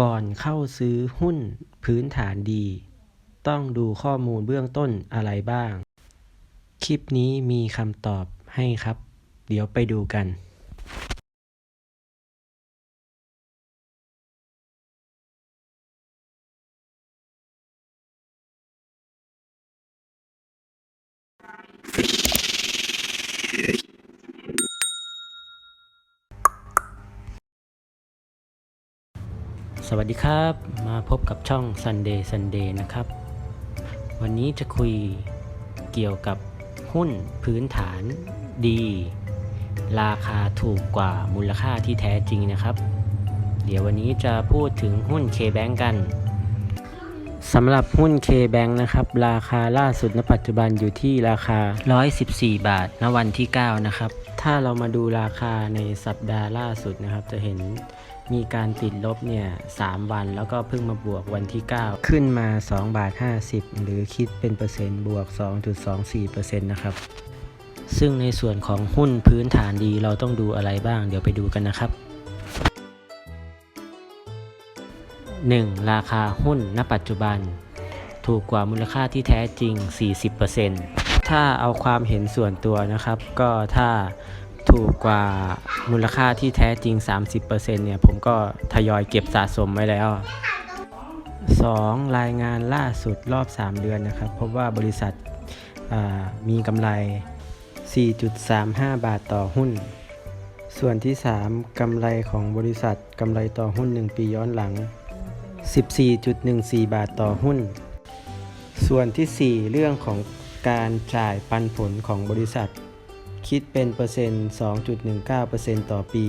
ก่อนเข้าซื้อหุ้นพื้นฐานดี ต้องดูข้อมูลเบื้องต้นอะไรบ้าง คลิปนี้มีคำตอบให้ครับ เดี๋ยวไปดูกันส วัสดีครับ มาพบกับช่อง Sunday Sunday นะครับ วันนี้จะคุยเกี่ยวกับหุ้นพื้นฐานดี ราคาถูกกว่ามูลค่าที่แท้จริงนะครับ เดี๋ยววันนี้จะพูดถึงหุ้น K-Bank กันสำหรับหุ้น K-Bank นะครับ ราคาล่าสุดณปัจจุบันอยู่ที่ราคา 114 บาท ณ วันที่ 9 นะครับ ถ้าเรามาดูราคาในสัปดาห์ล่าสุดนะครับ จะเห็น มีการติดลบเนี่ย3วันแล้วก็เพิ่งมาบวกวันที่ 9 ขึ้นมา2บาท50 หรือคิดเป็นเปอร์เซ็นต์บวก 2.24%นะครับซึ่งในส่วนของหุ้นพื้นฐานดีเราต้องดูอะไรบ้าง เดี๋ยวไปดูกันนะครับ 1. ราคาหุ้นณปัจจุบัน ถูกกว่ามูลค่าที่แท้จริง 40%ถ้าเอาความเห็นส่วนตัวนะครับ ก็ถ้า ถูกกว่ามูลค่าที่แท้จริง 30%เนี่ย ผมก็ทยอยเก็บสะสมไว้แล้ว 2. รายงานล่าสุดรอบ 3 เดือนนะครับ พบว่าบริษัทมีกำไร 4.35 บาทต่อหุ้น ส่วนที่ 3 กำไรของบริษัทกำไรต่อหุ้น 1 ปีย้อนหลัง 14.14 บาทต่อหุ้น ส่วนที่ 4 เรื่องของการจ่ายปันผลของบริษัท คิดเป็นเปอร์เซ็นต์ 2.19%ต่อปี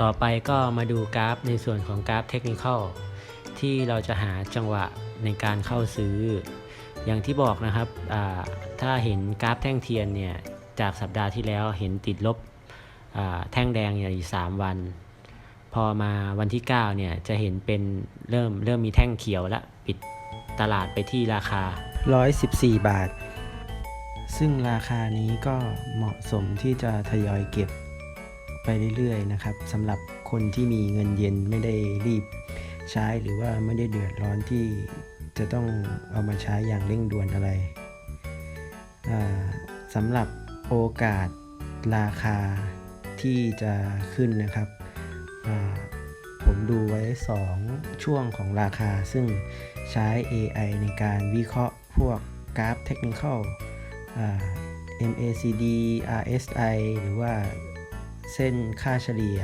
ต่อไปก็มาดูกราฟในส่วนของกราฟเทคนิคอลที่เราจะหาจังหวะในการเข้าซื้อ อย่างที่บอกนะครับอ่าถ้าเห็นกราฟแท่งเทียนเนี่ยจากสัปดาห์ที่แล้วเห็นติดลบอ่าแท่งแดงเนี่ยอยู่3วัน พอมาวันที่9เนี่ยจะเห็นเป็นเริ่มเริ่มมีแท่งเขียวละปิดตลาดไปที่ราคา 114 บาท ซึ่งราคานี้ก็เหมาะสมที่จะทยอยเก็บไปเรื่อยๆนะครับสำหรับคนที่มีเงินเย็นไม่ได้รีบใช้หรือว่าไม่ได้เดือดร้อนที่จะต้องเอามาใช้อย่างเร่งด่วนอะไรสำหรับโอกาสราคาที่จะขึ้นนะครับ ผมดูไว้ 2 ช่วงของราคาซึ่งใช้ AI ในการวิเคราะห์พวกกราฟเทคนิคอล MACD RSI หรือว่าเส้นค่าเฉลี่ย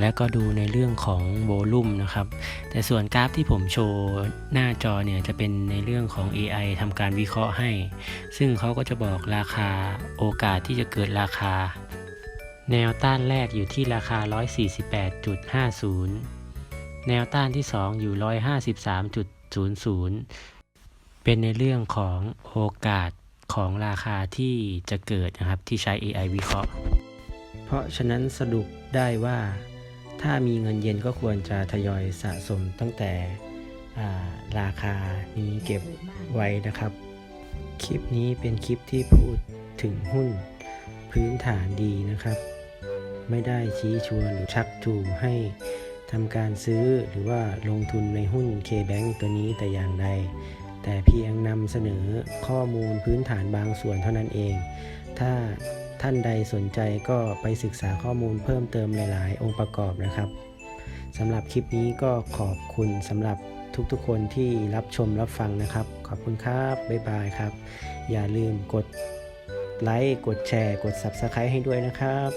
และก็ดูในเรื่องของโวลุ่มนะครับ แต่ส่วนกราฟที่ผมโชว์หน้าจอเนี่ยจะเป็นในเรื่องของ AI ทำการวิเคราะห์ให้ ซึ่งเขาก็จะบอกราคาโอกาสที่จะเกิดราคา แนวต้านแรกอยู่ที่ราคา 148.50 แนวต้านที่ 2 อยู่ 153.00 เป็นในเรื่องของโอกาสของราคาที่จะเกิดนะครับที่ใช้ AI วิเคราะห์ เพราะฉะนั้นสรุปได้ว่า ถ้ามีเงินเย็นก็ควรจะทยอยสะสมตั้งแต่าราคานี้เก็บไว้นะครับ คลิปนี้เป็นคลิปที่พูดถึงหุ้นพื้นฐานดีนะครับ ไม่ได้ชี้ชวนหรือชักจูงให้ทำการซื้อหรือว่าลงทุนในหุ้น K-Bank ตัวนี้แต่อย่างใด แต่เพียงนำเสนอข้อมูลพื้นฐานบางส่วนเท่านั้นเอง ถ้าท่านใดสนใจก็ไปศึกษาข้อมูลเพิ่มเติมหลาย ๆ องค์ประกอบนะครับสำหรับคลิปนี้ก็ขอบคุณสำหรับทุกๆคนที่รับชมรับฟังนะครับ ขอบคุณครับ บ๊ายบายครับ อย่าลืมกดไลค์ กดแชร์ กด Subscribe ให้ด้วยนะครับ